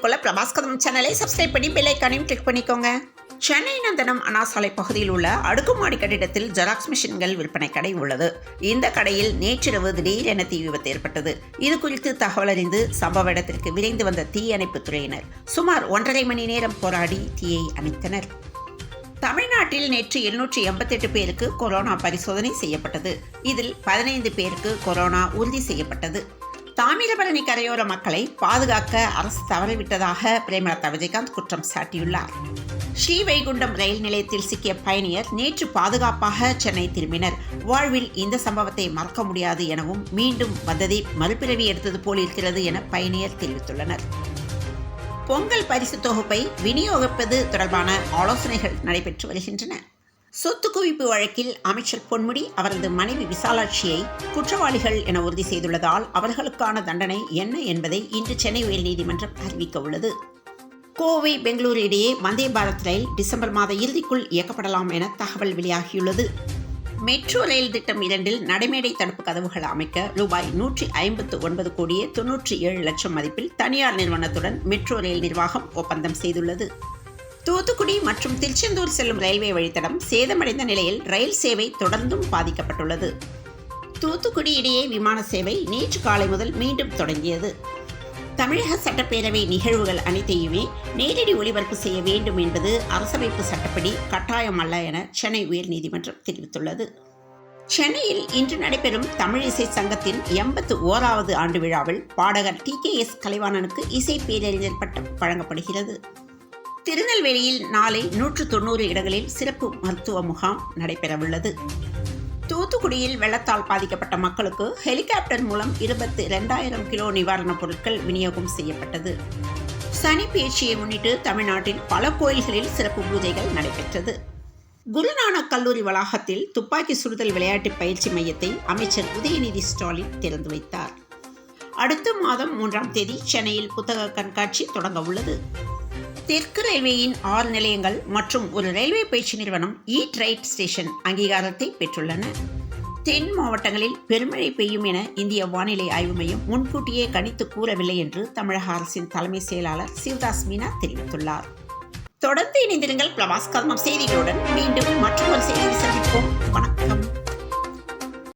கொள்ள பிரபாஸ் கதம் சேனலை சப்ஸ்கிரைப் பண்ணி பெல் ஐக்கானையும் கிளிக் பண்ணிக்கோங்க. சென்னை நந்தனம் அண்ணா பகுதியில் உள்ள அடுக்குமாடி கட்டிடத்தில் ஜெராக்ஸ் மிஷின்கள் விற்பனை கடை உள்ளது. இந்த கடையில் நேற்றிரவு திடீரென தீ விபத்து ஏற்பட்டது. இது குறித்து தகவல் அறிந்து சம்பவ இடத்திற்கு விரைந்து வந்த தீயணைப்புத் துறையினர் சுமார் ஒன்றரை மணி நேரம் போராடி தீயை அணைத்தனர். தமிழ்நாட்டில் நேற்று எழுநூற்றி எண்பத்தெட்டு பேருக்கு கொரோனா பரிசோதனை செய்யப்பட்டது. இதில் பதினைந்து பேருக்கு கொரோனா உறுதி செய்யப்பட்டது. தாமிரபரணி கரையோர மக்களை பாதுகாக்க அரசு தவறிவிட்டதாக பிரேமலதா விஜயகாந்த் குற்றம் சாட்டியுள்ளார். ஸ்ரீவைகுண்டம் ரயில் நிலையத்தில் சிக்கிய பயணியர் நேற்று பாதுகாப்பாக சென்னை திரும்பினர். வாழ்வில் இந்த சம்பவத்தை மறக்க முடியாது எனவும் மீண்டும் வந்ததை மறுபிறவி எடுத்தது போல் இருக்கிறது என பயணியர் தெரிவித்துள்ளனர். பொங்கல் பரிசு தொகுப்பை விநியோகிப்பது தொடர்பான ஆலோசனைகள் நடைபெற்று வருகின்றன. சொத்து குவிப்பு வழக்கில் அமைச்சர் பொன்முடி அவரது மனைவி விசாலாட்சியை குற்றவாளிகள் என உறுதி செய்துள்ளதால் அவர்களுக்கான தண்டனை என்ன என்பதை இன்று சென்னை உயர்நீதிமன்றம் அறிவிக்க உள்ளது. கோவை பெங்களூரு இடையே வந்தே பாரத் ரயில் டிசம்பர் மாத இறுதிக்குள் இயக்கப்படலாம் என தகவல் வெளியாகியுள்ளது. மெட்ரோ ரயில் திட்டம் இரண்டில் நடைமேடை தடுப்பு கதவுகள் அமைக்க ரூபாய் நூற்றி ஐம்பத்து ஒன்பது கோடியே தொன்னூற்றி ஏழு லட்சம் மதிப்பில் தனியார் நிறுவனத்துடன் மெட்ரோ ரயில் நிர்வாகம் ஒப்பந்தம் செய்துள்ளது. தூத்துக்குடி மற்றும் திருச்செந்தூர் செல்லும் ரயில்வே வழித்தடம் சேதமடைந்த நிலையில் ரயில் சேவை தொடர்ந்தும் பாதிக்கப்பட்டுள்ளது. தூத்துக்குடி இடையே விமான சேவை நேற்று காலை முதல் மீண்டும் தொடங்கியது. தமிழக சட்டப்பேரவை நிகழ்வுகள் அனைத்தையுமே நேரடி ஒளிபரப்பு செய்ய வேண்டும் என்பது அரசமைப்பு சட்டப்படி கட்டாயம் அல்ல என சென்னை உயர்நீதிமன்றம் தெரிவித்துள்ளது. சென்னையில் இன்று நடைபெறும் தமிழ் இசை சங்கத்தின் எண்பத்து ஓராவது ஆண்டு விழாவில் பாடகர் டி கே எஸ் கலைவாணனுக்கு இசை பேரறிஞர் பட்டம் வழங்கப்படுகிறது. திருநெல்வேலியில் நாளை நூற்று தொண்ணூறு இடங்களில் சிறப்பு மருத்துவ முகாம் நடைபெறவுள்ளது. தூத்துக்குடியில் வெள்ளத்தால் பாதிக்கப்பட்ட மக்களுக்கு ஹெலிகாப்டர் மூலம் இருபத்தி ரெண்டாயிரம் கிலோ நிவாரணப் பொருட்கள் விநியோகம் செய்யப்பட்டது. சனி பேச்சியை முன்னிட்டு தமிழ்நாட்டில் பல கோயில்களில் சிறப்பு பூஜைகள் நடைபெற்றது. குருநானக் கல்லூரி வளாகத்தில் துப்பாக்கி சுடுதல் விளையாட்டு பயிற்சி மையத்தை அமைச்சர் உதயநிதி ஸ்டாலின் திறந்து வைத்தார். அடுத்த மாதம் மூன்றாம் தேதி சென்னையில் புத்தக கண்காட்சி தொடங்க உள்ளது தெற்கு ரயில்வேயின் ஆறு நிலையங்கள் மற்றும் ஒரு ரயில்வே பயிற்சி நிறுவனம் ஈட் ரைட் ஸ்டேஷன் அங்கீகாரத்தை பெற்றுள்ளன. தென் மாவட்டங்களில் பெருமழை பெய்யும் என இந்திய வானிலை ஆய்வு மையம் முன்கூட்டியே கணித்து கூறவில்லை என்று தமிழக அரசின் தலைமை செயலாளர் சிவதாஸ் மீனா தெரிவித்துள்ளார். தொடர்ந்து இணைந்திருங்கள் பிரபாஸ் கர்மம் செய்திகளுடன் மீண்டும் மற்றொரு செய்தியை சந்திப்போம். வணக்கம்.